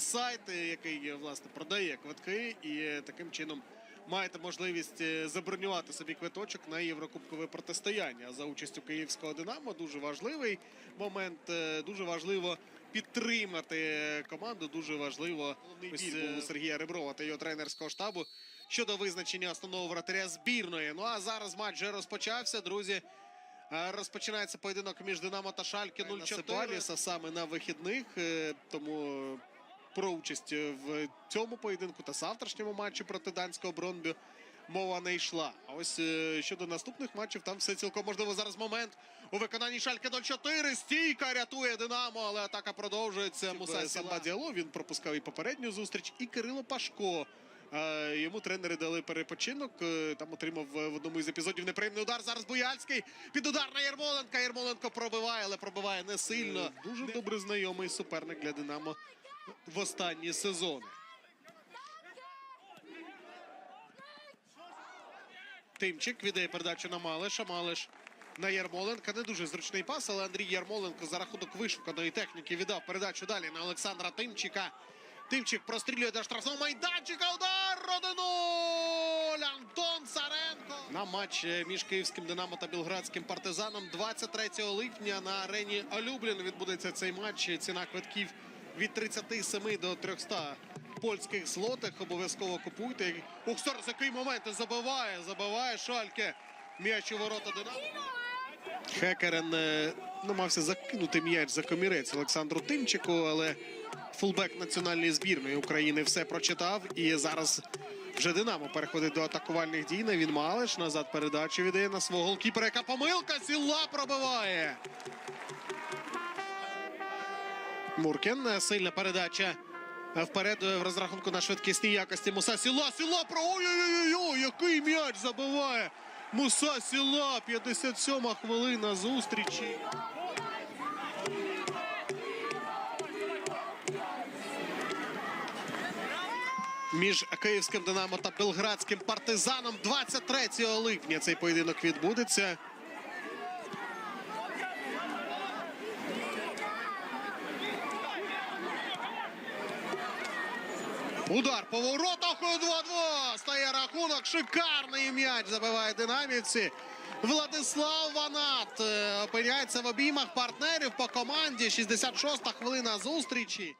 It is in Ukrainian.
сайт, е, який е, власне продає квитки, і е, таким чином маєте можливість забронювати собі квиточок на єврокубкове протистояння за участю київського Динамо. Дуже важливий момент. Дуже важливо підтримати команду. Дуже важливо ось, у Сергія Реброва та його тренерського штабу щодо визначення основного вратаря збірної. Ну а зараз матч вже розпочався, друзі. Розпочинається поєдинок між Динамо та Шальки 0-4 саме на вихідних. Тому про участь в цьому поєдинку та завтрашньому матчі проти данського Бронбю мова не йшла. А ось е, щодо наступних матчів, там все цілком можливо. Зараз момент у виконанні Шальки 0-4. Стійка рятує Динамо, але атака продовжується. Мусай Самбадіало. Він пропускав і попередню зустріч. І Кирило Пашко. Е, Йому тренери дали перепочинок. Е, Там отримав е, в одному із епізодів неприємний удар. Зараз Буяльський під удар на Єрмоленка. Єрмоленко пробиває, але пробиває не сильно. Дуже добре знайомий суперник для Динамо в останні сезони. Тимчик віддає передачу на Малиша. Малиш на Ярмоленка. Не дуже зручний пас, але Андрій Ярмоленко за рахунок вишуканої техніки віддав передачу далі на Олександра Тимчика. Тимчик прострілює до штрафного майданчика. Удар 1-0! Антон Царенко. На матч е, між київським Динамо та білградським партизаном 23 липня на арені Алюблін відбудеться цей матч. Ціна квитків від 37 до 300 польських злотих. Обов'язково купуйте. Ух, зараз який момент забиває, забиває Шальке. М'яч у ворота Динамо. Хекерен е, намагався закинути м'яч за комірець Олександру Тимчику, але фулбек національної збірної України все прочитав. І зараз вже Динамо переходить до атакувальних дій. Він Малиш назад передачу віддає на свого голкіпера. Яка помилка? Сіла пробиває. Муркін. е, Сильна передача. Вперед в розрахунку на швидкісні якості Муса Сіла. Сіла про ой-ой-ой, який м'яч забиває. Муса Сіла. 57 хвилина зустрічі. Між київським Динамо та Белградським партизаном 23 липня цей поєдинок відбудеться. Удар по воротах і 2-2. Стає рахунок. Шикарний м'яч забиває динамівці. Владислав Ванат е, опиняється в обіймах партнерів по команді. 66-та хвилина зустрічі.